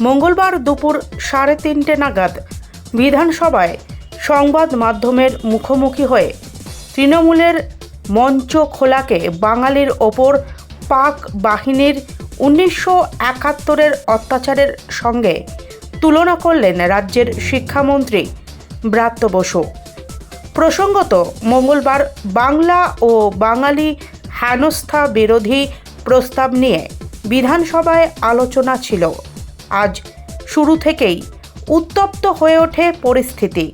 মঙ্গলবার দুপুর সাড়ে তিনটে নাগাদ বিধানসভায় সংবাদ মাধ্যমের মুখোমুখি হয়ে তৃণমূলের মঞ্চ খোলাকে বাঙালির ওপর পাক বাহিনীর উনিশশো একাত্তরের অত্যাচারের সঙ্গে তুলনা করলেন রাজ্যের শিক্ষামন্ত্রী ব্রাত্য বসু। প্রসঙ্গত, মঙ্গলবার বাংলা ও বাঙালি হেনস্থা বিরোধী প্রস্তাব নিয়ে বিধানসভায় আলোচনা ছিল। আজ শুরু থেকেই উত্তপ্ত হয়ে ওঠে পরিস্থিতি।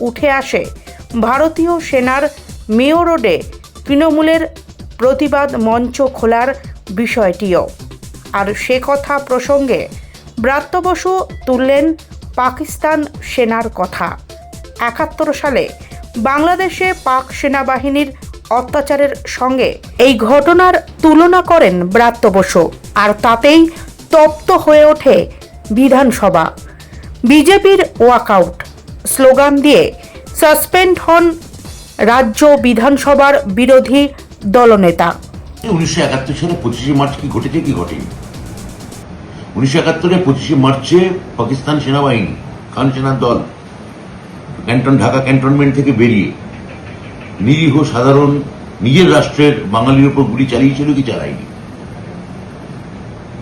উঠে আসে ভারতীয় সেনার মেয় রোডে তৃণমূলের প্রতিবাদ মঞ্চ খোলার বিষয়টিও। আর সে কথা প্রসঙ্গে ব্রাত্য বসু তুললেন পাকিস্তান সেনার কথা। একাত্তর সালে বাংলাদেশে পাক সেনাবাহিনীর অত্যাচারের সঙ্গে এই ঘটনার তুলনা করেন ব্রাত্য বসু। আর তাতেই তপ্ত হয়ে ওঠে বিধানসভা। বিজেপির ওয়াকআউট। স্লোগান দিয়ে, সাসপেন্ড হন রাজ্য বিধানসভার বিরোধী দলনেতা। উনিশশো একাত্তর সালে পঁচিশে মার্চ কি ঘটেছে, কি ঘটেনি? উনিশশো একাত্তরে পঁচিশে মার্চে পাকিস্তান সেনাবাহিনী, খান সেনার দল, ক্যান্টন, ঢাকা ক্যান্টনমেন্ট থেকে বেরিয়ে নিরীহ সাধারণ, নিজের রাষ্ট্রের বাঙালির উপর গুলি চালিয়েছিল কি চালায়নি?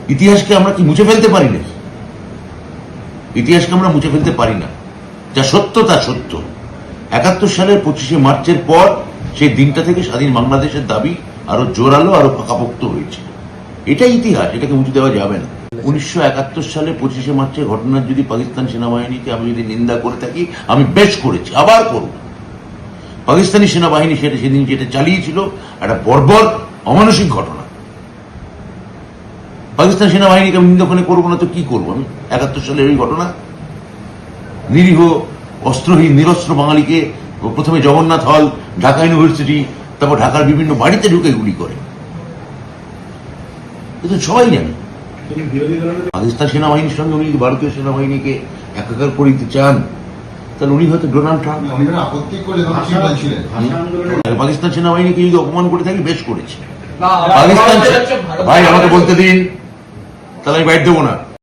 ইতিহাসকে আমরা কি মুছে ফেলতে পারি না? ইতিহাসকে আমরা মুছে ফেলতে পারি না। যা সত্য, তা সত্য। একাত্তর সালের পঁচিশে মার্চের পর সেই দিনটা থেকে স্বাধীন বাংলাদেশের দাবি আরও জোরালো, আরও পাকাপোক্ত হয়েছে। এটাই ইতিহাস, এটাকে মুছে দেওয়া যাবে না। উনিশশো একাত্তর সালে পঁচিশে মার্চের ঘটনার যদি পাকিস্তান সেনাবাহিনীকে আমি যদি নিন্দা করে থাকি, আমি বেশ করেছি, আবার করব। পাকিস্তানি সেনাবাহিনী সেটা সেদিন যেটা চালিয়েছিল, একটা বর্বর অমানসিক ঘটনা। পাকিস্তান সেনাবাহিনীকে আমি নিন্দা করব না তো কি করব? আমি একাত্তর সালের ওই ঘটনা। নিরীহ অস্ত্রহীন নিরস্ত্র বাঙালিকে প্রথমে জগন্নাথ হল ঢাকা ইউনিভার্সিটি তারপর ঢাকার বিভিন্ন বাড়িতে ঢুকে গুলি করে। কিন্তু সবাই জানে। পাকিস্তান সেনাবাহিনীর সঙ্গে উনি যদি ভারতীয় সেনাবাহিনীকে একাকার করে দিতে চান তাহলে উনি হয়তো ডোনাল্ড ট্রাম্প পাকিস্তান সেনাবাহিনীকে যদি অপমান করে থাকি বেশ করেছে। পাকিস্তান ভাই আমাকে বলতে দিন। তাহলে আমি বাইট দেবো না